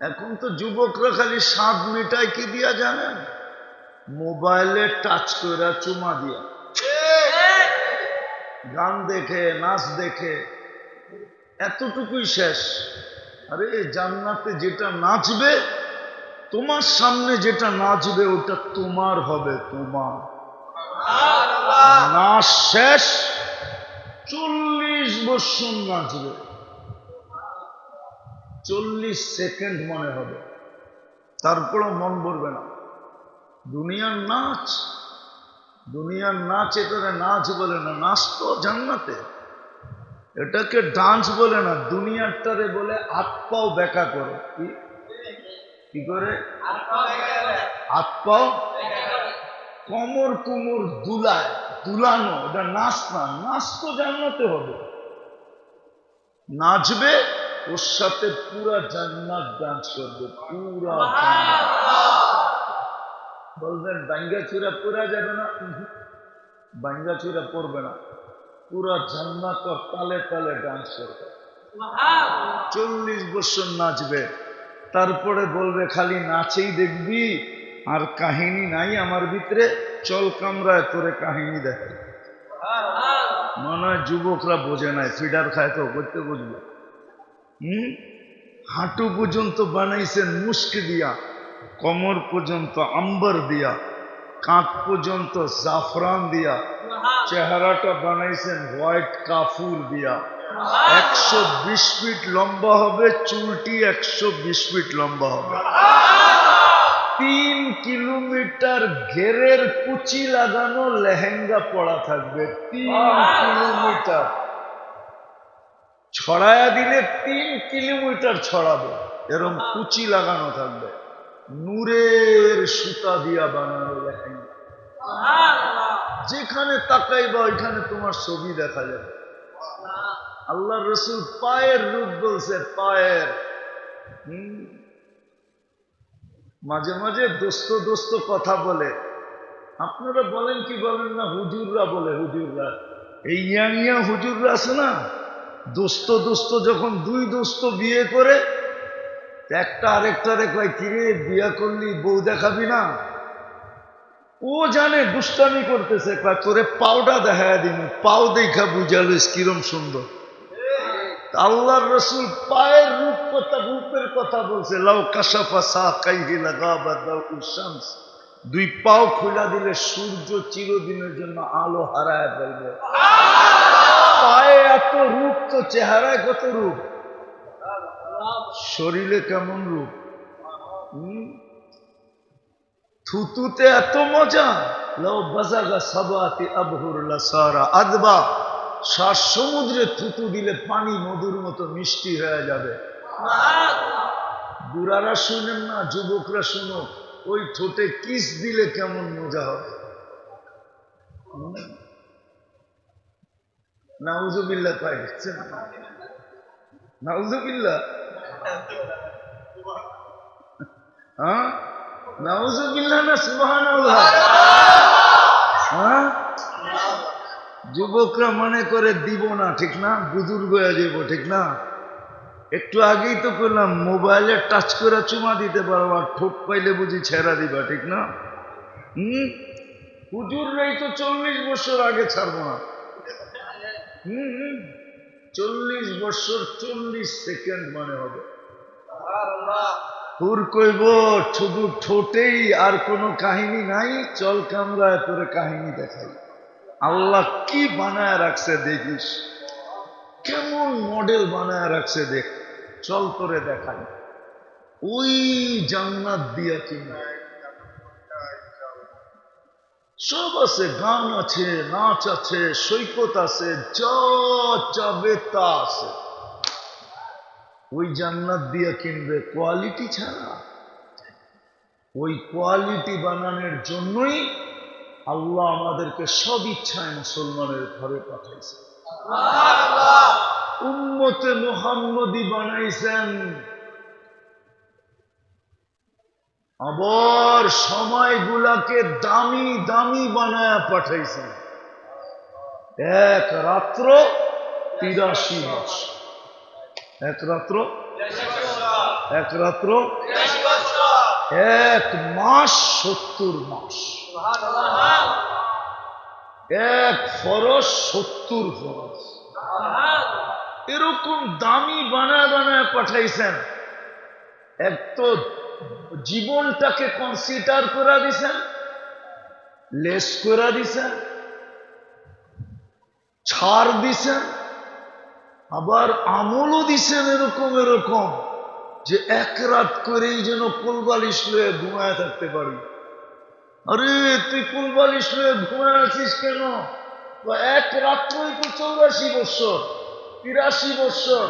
এখন তো যুবকরা খালি স্বাদ মিটাই কি দিয়া জানেন? মোবাইলে টাচ করে চুমা দিয়া। গান দেখে নাচ দেখে এতটুকুই শেষ। আরে জান্নাতে যেটা নাচবে তোমার সামনে যেটা নাচবে ওটা তোমার হবে তোমার। নাচ শেষ চল্লিশ বৎসর নাচবে। চল্লিশ সেকেন্ড মনে হবে। তারপরও মন ভরবে না। দুনিয়ার নাচ দুনিয়ার নাচ এটারে নাচ বলে না, নাচ তো জান্নাতে। এটাকে ডান্স বলে না, দুনিয়ারটারে বলে হাত পাও বেকা করে। কি করে? হাত পাও কমর কুমর দুলায়, দুলানো, এটা নাচ না, নাচ তো জান্নাতে হবে। নাচবে ওর সাথে পুরা জান্নাত ডান্স করবে পুরা বলবেন বাঙ্গা চূড়া পুরা যাবে না? বাঙ্গা চূড়া পড়বে না। পুরা জান্নাত ওর তালে তালে ডান্স করবে। চল্লিশ বছর নাচবে। তারপরে বলবে খালি নাচেই দেখবি আর কাহিনী নাই আমার ভিতরে। চল কামরায় তোরে কাহিনী দেখে মনে হয় যুবকরা বোঝে নাই ফিডার খায় তো করতে বুঝবে। হম? হাঁটু পর্যন্ত বানাইছেন মুস্ক দিয়া, কমর পর্যন্ত আম্বর দিয়া, কাঁধ পর্যন্ত জাফরান দিয়া, চেহারাটা বানাইছেন হোয়াইট কাফুর দিয়া। একশো বিশ ফিট লম্বা হবে, চুলটি একশো বিশ ফিট লম্বা হবে। তিন কিলোমিটার ঘেরের কুচি লাগানো লেহেঙ্গা পড়া থাকবে, তিন কিলোমিটার। ছড়ায়া দিলে তিন কিলোমিটার ছড়াবে। এরম কুচি লাগানো থাকবে। নূরের সুতা দিয়া বানানো লেহেঙ্গা। যেখানে তাকাইবা ওইখানে তোমার ছবি দেখা যাবে। আল্লাহ রসুল পায়ের রূপ বলছে পায়ের। মাঝে মাঝে দোস্ত দোস্ত কথা বলে। আপনারা বলেন কি বলেন না হুজুররা বলে হুজুররা। এই ইয়াং ইয়াং হুজুররা আছে না? দোস্ত দোস্ত যখন দুই দোস্ত বিয়ে করে, একটা আরেকটারে কয়, কিরে, বিয়া করলি, বউ দেখাবি না? ও জানে দুষ্টামি করতেছে, কয়, তোরে পাওটা দেখা দিন পাও দেখা বুঝালিস কিরম সুন্দর। আল্লাহর রসুল পায়ের রূপ কথা, রূপের কথা বলছে, লাউ কাশাফা সা কাইহি লাগাবা দাউ শামস। দুই পাও খুলা দিলে সূর্য চিরদিনের জন্য আলো হারায় ফেলবে। পায়ে এত রূপ তো চেহারায় কত রূপ? শরীরে কেমন রূপ? থুতুতে এত মজা। লাউ বাজাগা সাবাতি আবহুরলা সারা আদবা। শ্বাস সমুদ্রে থুতু দিলে পানি মধুর মতো মিষ্টি হয়ে যাবে। বুড়ারা শুনেন না, যুবকরা শুনো ওই ঠোঁটে কিস দিলে কেমন মজা হবে? হ্যাঁ? হ্যাঁ? যুবকরা মনে করে দিব না, ঠিক না? বুজুর্গ হয়ে যাব, ঠিক না? একটু আগেই তো করলাম মোবাইলে টাচ করে চুমা দিতে পারো, আর ঠোক পাইলে বুঝি ছেড়া দিবা, ঠিক না? হুম? হুজুররাই তো চল্লিশ বছর আগে ছাড়বো না। চল্লিশ বছর, চল্লিশ সেকেন্ড মানে হবে। হুর কইব, শুধু ঠোঁটেই আর কোনো কাহিনী নাই, চল কামরায় তোরে কাহিনী দেখাই। আল্লাহ কি বানায় রাখছে দেখিস? কেমন মডেল বানায় রাখছে দেখ, চল তোরে দেখাই। ওই জান্নাত দিয়া কিনা। সব আছে গান আছে নাচ আছে সৈকত আছে যা চাবে তা আছে। ওই জান্নাত দিয়া কিনবে কোয়ালিটি ছাড়া। ওই কোয়ালিটি বানানোর জন্যই আল্লাহ আমাদেরকে সব ইচ্ছায় মুসলমানের ঘরে পাঠাইছে। উম্মতে মোহাম্মদী বানাইছেন। আবার সময়গুলাকে দামি দামি বানায় পাঠাইছেন এক রাত্র তিরাশি মাস। এক রাত্র? এক রাত্র? এক মাস সত্তর মাস। এক ফরস সত্তর ফরস এরকম দামি বানায় বানায় পাঠাইছেন। এক তো জীবনটাকে কনসিডার করে দিছেন লেস করে দিছেন ছাড় দিছেন আবার আমলও দিছেন এরকম এরকম যে এক রাত করেই যেন কোলবালিশ লয়ে ঘুমায় থাকতে পারি। আরে, তুই কোলবালিশ লয়ে ঘুমায় আছিস কেন? এক রাত্রই তো চৌরাশি বৎসর, তিরাশি বৎসর,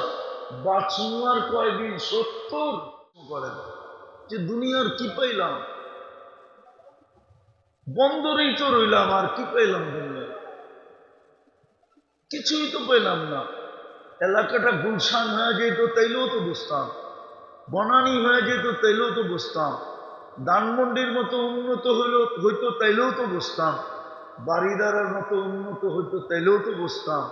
বাঁচনু আর কয়দিন, সত্তর। করেন যে দুনিয়ার কি পাইলাম? বন্দরেই তো রইলাম, আর কি পাইলাম দুনিয়া? কিছুই তো পেলাম না। এলাকাটা গুলশান হয়ে যেত, তাইলেও তো বুঝতাম। বনানি হয়ে যেত, তাইলেও তো বুঝতাম। দানমন্ডির মতো উন্নত হইল, হইতো, তাইলেও তো বুঝতাম। বাড়িদারের মতো উন্নত হইতো, তাইলেও তো বুঝতাম।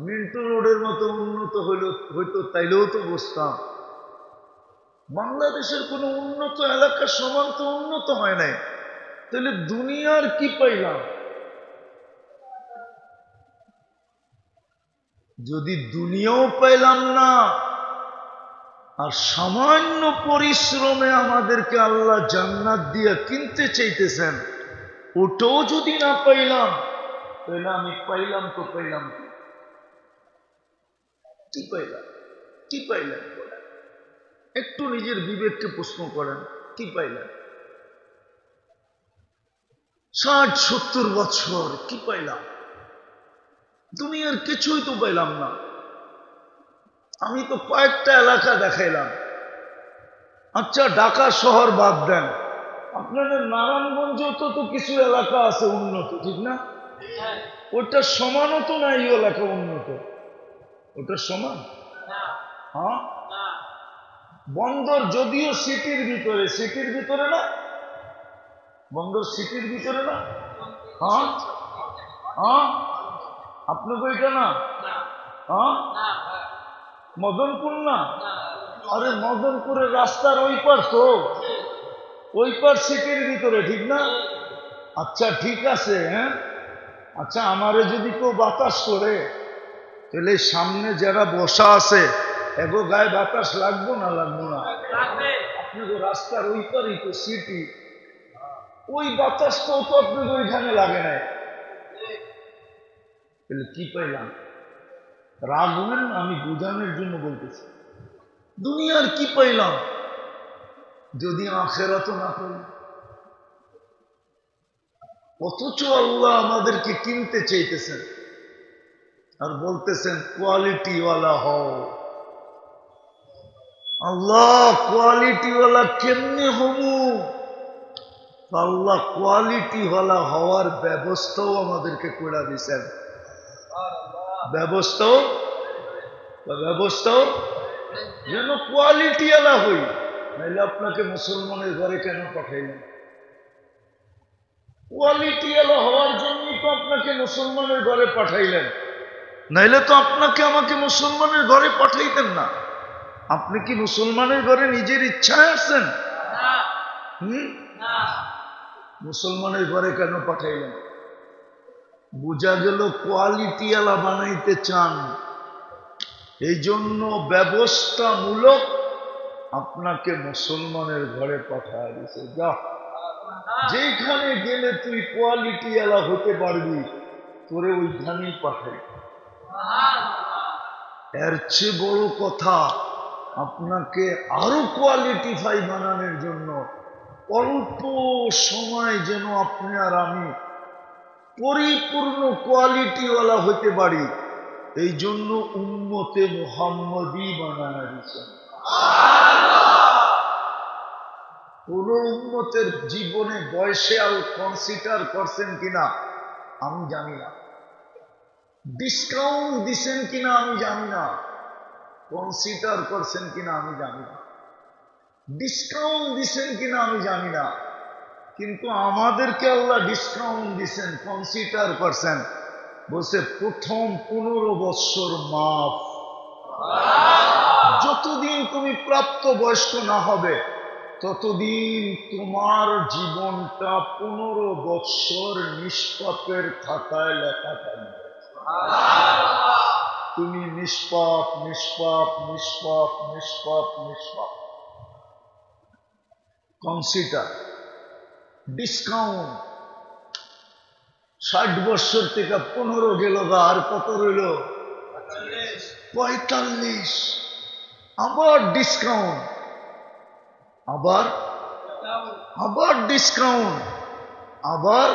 মিন্টু রোডের মতো উন্নত হইল, হইতো, তাইলেও তো বুঝতাম। বাংলাদেশের কোনো উন্নত এলাকার সমান তো উন্নত হয় নাই। তাহলে দুনিয়ার কি পাইলাম? যদি দুনিয়াও পাইলাম না, আর সামান্য পরিশ্রমে আমাদেরকে আল্লাহ জান্নাত দিয়া কিনতে চাইতেছেন, ওটাও যদি না পাইলাম, তাহলে আমি পাইলাম তো পাইলাম। কি? পাইলাম? কি বলেন একটু নিজের বিবেককে প্রশ্ন করেন কি পাইলেন। ষাট সত্তর বছর কি পাইলাম। দুনিয়ার কিছুই তো পাইলাম না। আমি তো কয়েকটা এলাকা দেখাইলাম। আচ্ছা ঢাকা শহর বাদ দেন। আপনাদের নারায়ণগঞ্জেও তো তো কিছু এলাকা আছে উন্নত ঠিক না? ওটা সমানও তো না এই এলাকা উন্নত। ওটা সমান? হ্যাঁ? বন্দর যদিও সিটির ভিতরে সিটির ভিতরে না? বন্দর সিটির ভিতরে না? হ্যাঁ? হ্যাঁ? আপনাকে এটা না? হ্যাঁ? মদনপুর না? আরে মদনপুরের রাস্তার ওই পার তো। ওই পার সিটির ভিতরে, ঠিক না? আচ্ছা ঠিক আছে হ্যাঁ? আচ্ছা আমারে যদি কেউ বাতাস করে, তাহলে সামনে যারা বসা আছে এগো গায়ে বাতাস লাগবো না লাগবো না? আপনাকে রাস্তার ওই পারই তো সিটি ওই বাতাসটাও তো আপনাকে ওইখানে লাগে নাই। তাহলে কি পাইলাম? রাগ হবেন আমি বোঝানোর জন্য বলতেছি। দুনিয়ার কি পাইলাম? যদি আখেরা তো না পাই। অথচ আল্লাহ আমাদেরকে কিনতে চাইতেছেন। আর বলতেছেন, কোয়ালিটিওয়ালা হও। আল্লাহ কোয়ালিটিওয়ালা কেমনে হবু? আল্লাহ কোয়ালিটিওয়ালা হওয়ার ব্যবস্থাও আমাদেরকে করে দিয়েছেন। ব্যবস্থাও? ব্যবস্থাও? যেন কোয়ালিটি এলা হই। নাইলে আপনাকে মুসলমানের ঘরে কেন পাঠাইলেন? কোয়ালিটি এলা হওয়ার জন্যই তো আপনাকে মুসলমানের ঘরে পাঠাইলেন। নাইলে তো আপনাকে আমাকে মুসলমানের ঘরে পাঠাইতেন না। আপনি কি মুসলমানের ঘরে নিজের ইচ্ছায় আসছেন? হুম? মুসলমানের ঘরে কেন পাঠাইলেন? বোঝা গেল কোয়ালিটিওয়ালা বানাইতে চান। এই জন্য ব্যবস্থামূলক আপনাকে মুসলমানের ঘরে পাঠায় দিছে। যা। যেখানে গেলে তুই কোয়ালিটিওয়ালা হতে পারবি তোরে ওইখানেই পাঠাই। এর চেয়ে বড় কথা আপনাকে আরও কোয়ালিটিফাই বানানোর জন্য অল্প সময় যেন আপনি আর আমি পরিপূর্ণ কোয়ালিটিওয়ালা হতে পারি। এই জন্য উন্মতে মোহাম্মদই বানানো দিচ্ছেন কোন উন্মতের জীবনে বয়সে আর কনসিডার করছেন কিনা আমি জানি না। ডিসকাউন্ট দিছেন কিনা আমি জানি না। কনসিডার করছেন কিনা আমি জানি না। ডিসকাউন্ট দিছেন কিনা আমি জানি না। কিন্তু আমাদেরকে আল্লাহ ডিসকাউন্ট দিছেন, কনসিডার করছেন। বলছে, প্রথম পনেরো বৎসর মাফ। যতদিন তুমি প্রাপ্ত বয়স্ক না হবে, ততদিন তোমার জীবনটা পনেরো বৎসর নিষ্পাপের খাতায় লেখা থাকবে। নিষ্পাপ নিষ্পাপ নিষ্পাপ নিষ্পাপ নিষ্পাপ। কনসিডার ডিসকাউন্ট ষাট বৎসর থেকে পনেরো গেল বা আর কত রইল? পঁয়তাল্লিশ। আবার ডিসকাউন্ট আবার? আবার ডিসকাউন্ট আবার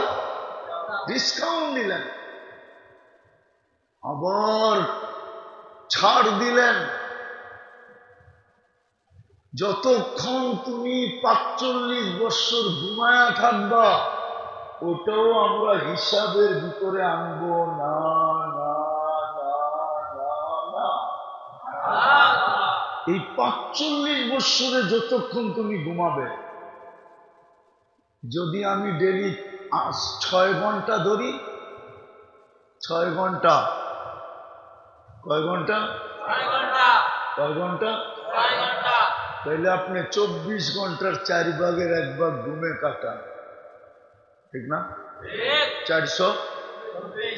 ডিসকাউন্ট দিলেন আবার ছাড় দিলেন। যতক্ষণ তুমি পাঁচচল্লিশ বৎসর ঘুমায়া থাকবা, ওটাও আমরা হিসাবের ভিতরে আনব। না এই পাঁচচল্লিশ বৎসরে যতক্ষণ তুমি ঘুমাবে, যদি আমি ডেলি ছয় ঘণ্টা ধরি, ছয় ঘণ্টা কয় ঘণ্টা কয় ঘণ্টা তাহলে আপনি চব্বিশ ঘণ্টার চার ভাগের এক ভাগ ঘুমে কাটান। ঠিক না? চারশো?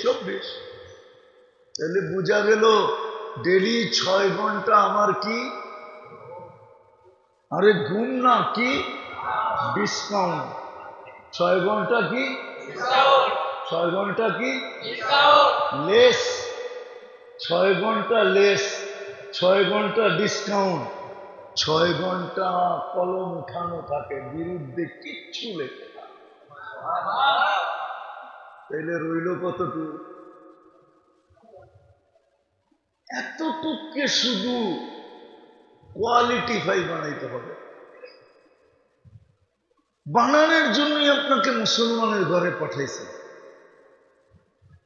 চব্বিশ। তাহলে বোঝা গেল ডেলি ছয় ঘণ্টা আমার কি? আরে ঘুম না কি? ডিসকাউন্ট। ছয় ঘণ্টা কি? ছয় ঘণ্টা কি? লেস। ছয় ঘণ্টা লেস ছয় ঘণ্টা ডিসকাউন্ট ছয় ঘণ্টা কলম উঠানো থাকে, বিরুদ্ধে কিচ্ছু লেখে রইল কতটুকু? এতটুককে শুধু কোয়ালিটিফাই বানাইতে হবে। বানানোর জন্যই আপনাকে মুসলমানের ঘরে পাঠাইছে।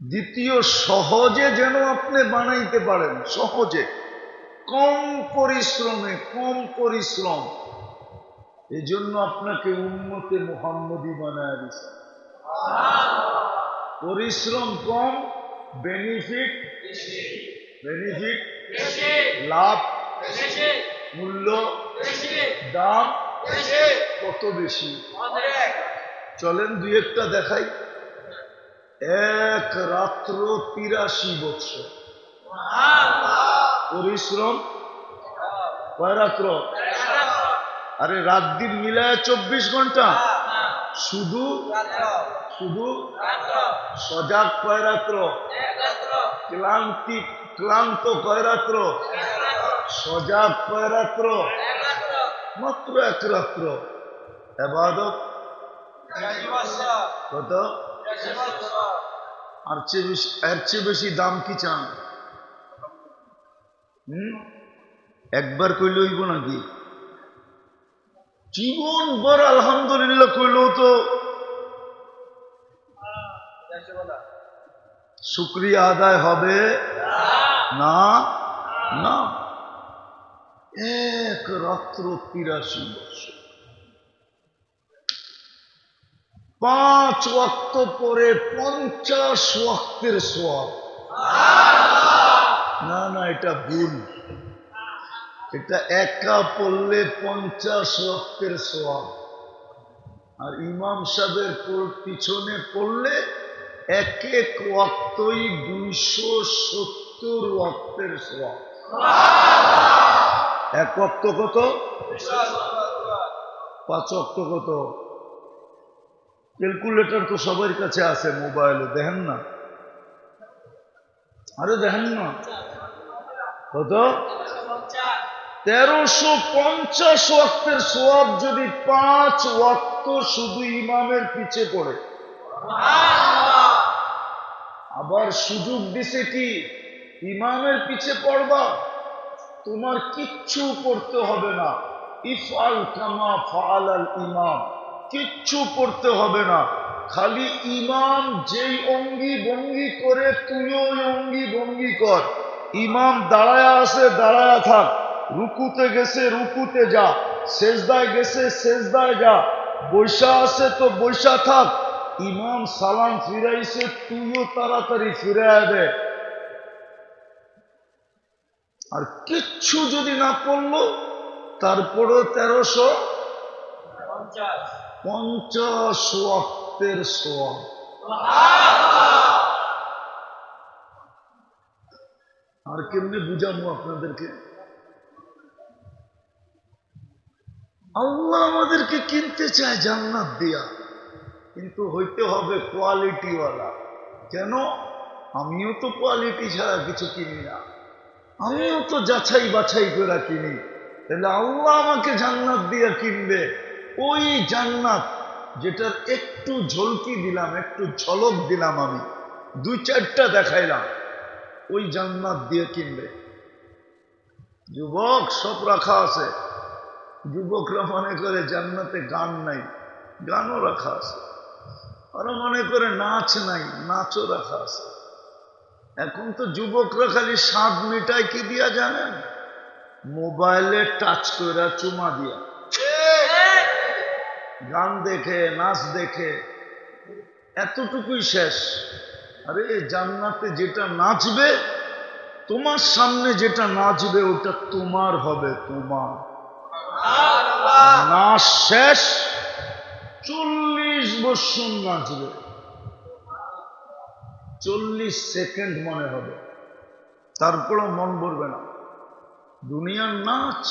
দ্বিতীয় সহজে যেন আপনি বানাইতে পারেন সহজে। কম পরিশ্রমে কম পরিশ্রম। এই জন্য আপনাকে উন্নতে মোহাম্মদী বানায় দিছে। পরিশ্রম কম বেনিফিট বেনিফিট লাভ মূল্য দাম কত বেশি? চলেন দুই একটা দেখাই। এক রাত্র তিরাশি বৎসর। পরিশ্রম? কয় রাত্র? আরে রাত দিন মিলায় চব্বিশ ঘণ্টা। শুধু? শুধু? সজাগ কয় রাত্র? ক্লান্তি, ক্লান্ত কয় রাত্র? সজাগ কয় রাত্র? মাত্র এক রাত্র। এবাদত? কত? আর বেশি, এর চেয়ে বেশি দাম কি চান? একবার কইলে হইব নাকি? জীবন ভর আলহামদুলিল্লাহ কইলেও তো শুক্রিয়া আদায় হবে না? না। এক রাত্র তিরাশি বছর। পাঁচ ওয়াক্ত পরে পঞ্চাশ ওয়াক্তের সোয়াব। না না, এটা ভুল। এটা একা পড়লে পঞ্চাশ ওয়াক্তের সোয়াব। আর ইমাম সাহেবের পিছনে পড়লে এক এক ওয়াক্তই দুইশো সত্তর ওয়াক্তের সোয়াব। এক ওয়াক্ত কত? পাঁচ ওয়াক্ত কত? ক্যালকুলেটর তো সবার কাছে আছে মোবাইলে, দেখেন না? আরে দেখেন না। কত? তেরোশো পঞ্চাশ ওয়াক্তের সোয়াব যদি পাঁচ ওয়াক্ত শুধু ইমামের পিছে পড়ে। আবার সুযোগ দিছে কি? ইমামের পিছে পড়বা। তোমার কিচ্ছু করতে হবে না। ইফআল কামা ফাআল আল ইমাম। কিচ্ছু করতে হবে না। খালি ইমাম যেই অঙ্গি ভঙ্গি করে, তুইও অঙ্গি ভঙ্গি কর। ইমাম দাঁড়ায়া আছে, দাঁড়ায়া থাক। রুকুতে গেছে, রুকুতে যা। সেজদায় গেছে, সেজদায় যা। বৈশা আছে তো বৈশা থাক। ইমাম সালাম ফিরাইছে, তুইও তাড়াতাড়ি ফিরাইয়া দে। আর কিচ্ছু যদি না পড়ল, তারপরেও তেরোশো পঞ্চাশ। ওয়াক্তের সোয়াব। আর কেমনে বুঝাবো আপনাদেরকে? আল্লাহ আমাদেরকে কিনতে চায় জান্নাত দিয়া, কিন্তু হইতে হবে কোয়ালিটিওয়ালা। কেন? আমিও তো কোয়ালিটি ছাড়া কিছু কিনি না। আমিও তো যাচাই বাছাই করে কিনি। তাহলে আল্লাহ আমাকে জান্নাত দিয়া কিনবে। ওই জান্নাত যেটার একটু ঝলকি দিলাম, একটু ঝলক দিলাম আমি। দুই চারটা দেখাইলাম। ওই জান্নাত দিয়ে কিনবে। যুবক, সব রাখা আছে। যুবকরা মনে করে জান্নাতে গান নাই, গানও রাখা আছে। ওরা মনে করে নাচ নাই, নাচও রাখা আছে। এখন তো যুবকরা খালি স্বাদ মিটাই কি দিয়া জানেন? মোবাইলে টাচ করে চুমা দিয়া। গান দেখে নাচ দেখে এতটুকুই শেষ। আরে জান্নাতে যেটা নাচবে তোমার সামনে যেটা নাচবে ওটা তোমার হবে তোমার। নাচ শেষ চল্লিশ বৎসর নাচবে। চল্লিশ সেকেন্ড মনে হবে। তারপরও মন ভরবে না। দুনিয়ার নাচ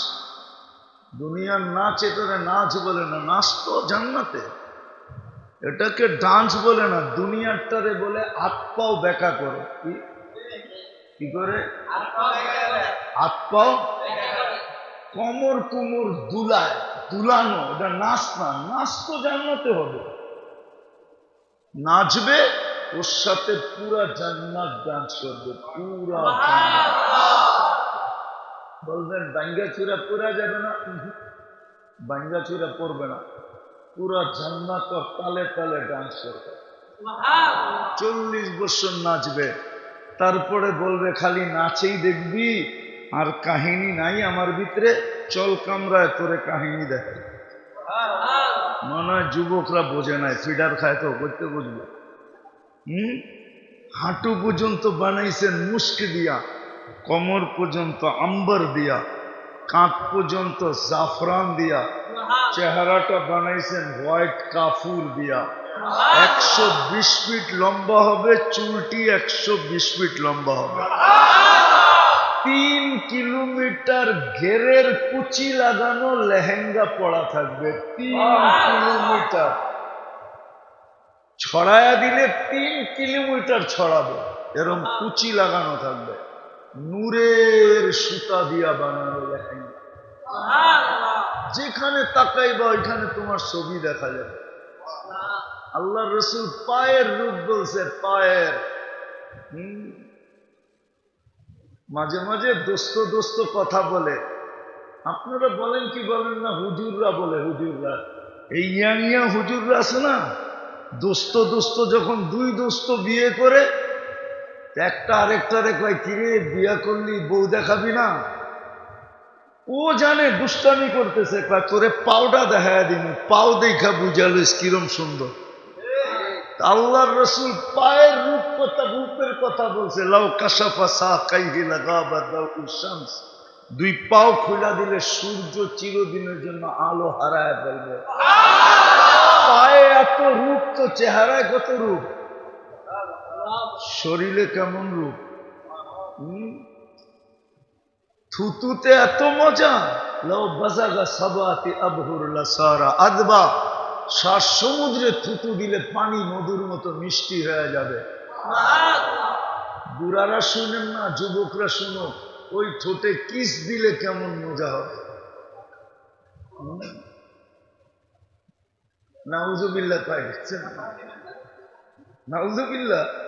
দুনিয়ার নাচ এটারে নাচ বলে না, নাচ তো জান্নাতে। এটাকে ডান্স বলে না, দুনিয়ারটারে বলে পাও বেকা করে। কি? কি করে? হাত পাও কমর কুমর দুলায়, দুলানো, এটা নাচ না, নাচ তো জান্নাতে হবে। নাচবে, ওর সাথে পুরা জান্নাত ডান্স করবে, পুরা বলবেন বাঙ্গা চূড়া পুরা যাবে না? বাঙ্গা চূড়া পড়বে না। পুরা জান্নাত তালে তালে ডান্স করবে। চল্লিশ বছর নাচবে। তারপরে বলবে খালি নাচেই দেখবি আর কাহিনী নাই আমার ভিতরে। চল কামরায় তোরে কাহিনী দেখে মনে হয় যুবকরা বোঝে নাই ফিডার খায় তো করতে বুঝবে। হম? হাঁটু পর্যন্ত বানাইছেন মুস্ক দিয়া। কমর পর্যন্ত আম্বর দিয়া কাঁধ পর্যন্ত জাফরান দিয়া চেহারাটা বানাইছেন হোয়াইট কাফুর দিয়া। একশো বিশ ফিট লম্বা হবে চুলটি একশো বিশ ফিট লম্বা হবে। তিন কিলোমিটার ঘেরের কুচি লাগানো লেহেঙ্গা পড়া থাকবে তিন কিলোমিটার। ছড়ায়া দিলে তিন কিলোমিটার ছড়াবে এরকম কুচি লাগানো থাকবে। নূরের সুতা দিয়া বানানো লেহেঙ্গা। যেখানে তাকাইবা ওইখানে তোমার ছবি দেখা যাবে। আল্লাহ রসুল পায়ের রূপ বলছে পায়ের। মাঝে মাঝে দোস্ত দোস্ত কথা বলে। আপনারা বলেন কি বলেন না হুজুররা বলে হুজুররা। এই ইয়াং ইয়াং হুজুররা আছে না? দোস্ত দোস্ত যখন দুই দোস্ত বিয়ে করে একটা আরেকটারে কয়, কিরে, বিয়া করলি, বউ দেখাবি না? ও জানে দুষ্টামি করতেছে, কয়, তোরে পাউডা দেখায় দিন পাও দেখা বুঝালিস কিরম সুন্দর। আল্লাহর রসুল পায়ের রূপ কথা, রূপের কথা বলছে, লাউ কাসাফা সা কাইহি লাগাবা দাউ শামস। দুই পাও খুলা দিলে সূর্য চিরদিনের জন্য আলো হারায় ফেলবে। পায়ে এত রূপ, তো চেহারায় কত রূপ? শরীরে কেমন রূপ? থুতুতে এত মজা। আদবা। শ্বাস সমুদ্রে থুতু দিলে পানি মধুর মতো মিষ্টি হয়ে যাবে। বুড়ারা শুনেন না, যুবকরা শুনো, ওই ঠোঁটে কিস দিলে কেমন মজা হবে? নাউজুবিল্লা পাই নাউজুবিল্লা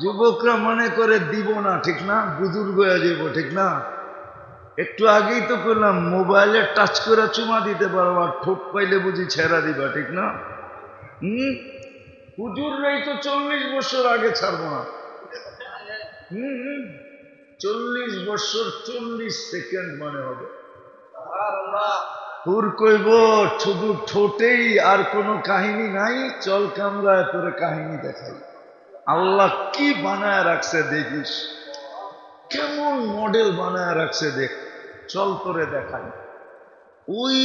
যুবকরা মনে করে দিব না, ঠিক না? বুজুর্গ হয়ে যাব ঠিক না? একটু আগেই তো করলাম, মোবাইলে টাচ করে চুমা দিতে পারো, আর ঠোঁট পাইলে বুঝি ছেড়া দিবা, ঠিক না? হুম? হুজুররাই তো চল্লিশ বছর আগে ছাড়বো না। হুম। চল্লিশ বছর চল্লিশ সেকেন্ড মানে হবে। হুর কইব, শুধু ঠোঁটেই আর কোনো কাহিনী নাই, চল কামরায় তোরে কাহিনী দেখাই। আল্লাহ কি বানায় রাখছে দেখিস? কেমন মডেল বানায় রাখছে দেখ, চল তোরে দেখাই। ওই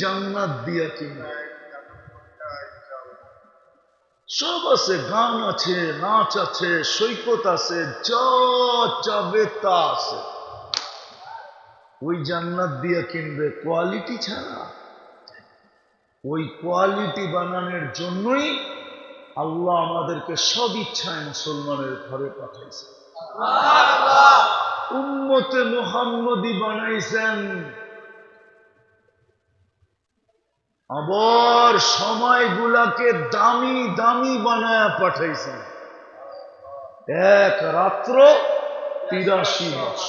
জান্নাত দিয়া কিনা সব আছে, গান আছে, নাচ আছে, সৈকত আছে, যা চাবে তা আছে। ওই জান্নাত দিয়ে কিনবে কোয়ালিটি ছাড়া। ওই কোয়ালিটি বানানোর জন্যই আল্লাহ আমাদেরকে সব ইচ্ছায় মুসলমানের ঘরে পাঠাইছে। উম্মতে মোহাম্মদি বানাইছেন। আবার সময়গুলাকে দামি দামি বানায় পাঠাইছেন। এক রাত্র তিরাশি মাস।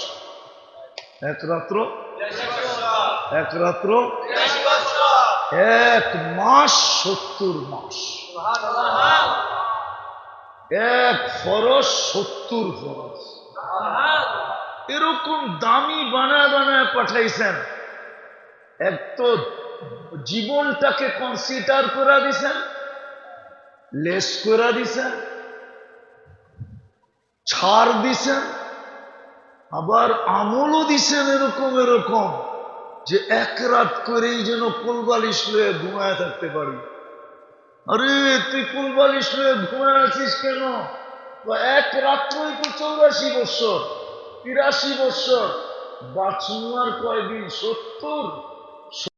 এক রাত্র এক রাত্র এক মাস সত্তর মাস। এক ফরস সত্তর ফরস এরকম দামি বানায় বানায় পাঠাইছেন। এক তো জীবনটাকে কনসিডার করে দিছেন লেস করে দিছেন ছাড় দিছেন। আবার আমলও দিছেন এরকম এরকম, যে এক রাত করেই যেন কোলবালিশ লয়ে ঘুমায় থাকতে পারি। আরে, তুই কোলবালিশ লয়ে ঘুমায় আছিস কেন? এক রাত্রই তো চৌরাশি বৎসর, তিরাশি বৎসর বাঁচুয়ার কয়দিন, সত্তর